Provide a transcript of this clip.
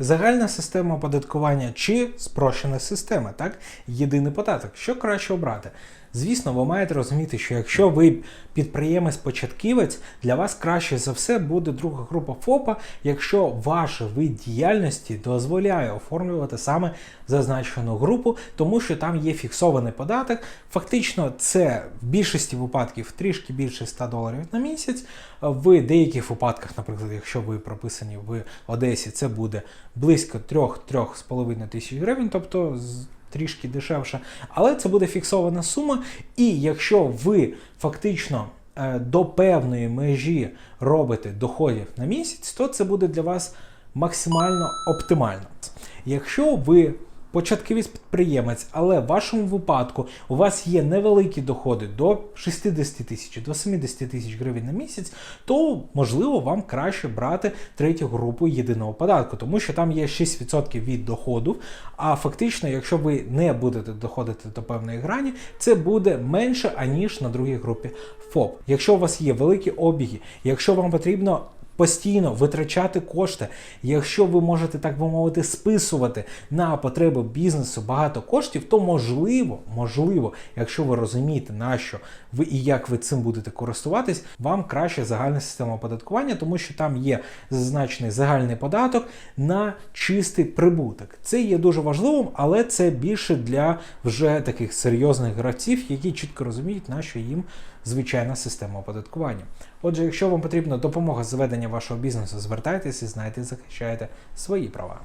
загальна система оподаткування чи спрощена система, так? Єдиний податок. Що краще обрати? Звісно, ви маєте розуміти, що якщо ви підприємець-початківець, для вас краще за все буде друга група ФОПа, якщо ваш вид діяльності дозволяє оформлювати саме зазначену групу, тому що там є фіксований податок. Фактично, це в більшості випадків трішки більше 100 доларів на місяць. В деяких випадках, наприклад, якщо ви прописані в Одесі, це буде близько 3-3,5 тисяч гривень, тобто трішки дешевше, але це буде фіксована сума. І якщо ви фактично е, до певної межі робите доходів на місяць, то це буде для вас максимально оптимально. Якщо ви початківець підприємець, але в вашому випадку у вас є невеликі доходи до 60 тисяч, до 70 тисяч гривень на місяць, то можливо вам краще брати третю групу єдиного податку, тому що там є 6% від доходу. А фактично, якщо ви не будете доходити до певної грані, це буде менше аніж на другій групі ФОП. Якщо у вас є великі обіги, якщо вам потрібно постійно витрачати кошти. Якщо ви можете, так би мовити, списувати на потреби бізнесу багато коштів, то можливо, можливо, якщо ви розумієте, на що ви і як ви цим будете користуватись, вам краще загальна система оподаткування, тому що там є зазначений загальний податок на чистий прибуток. Це є дуже важливим, але це більше для вже таких серйозних гравців, які чітко розуміють, на що їм звичайна система оподаткування. Отже, якщо вам потрібна допомога з ведення вашого бізнесу, звертайтеся знайте, захищаєте свої права.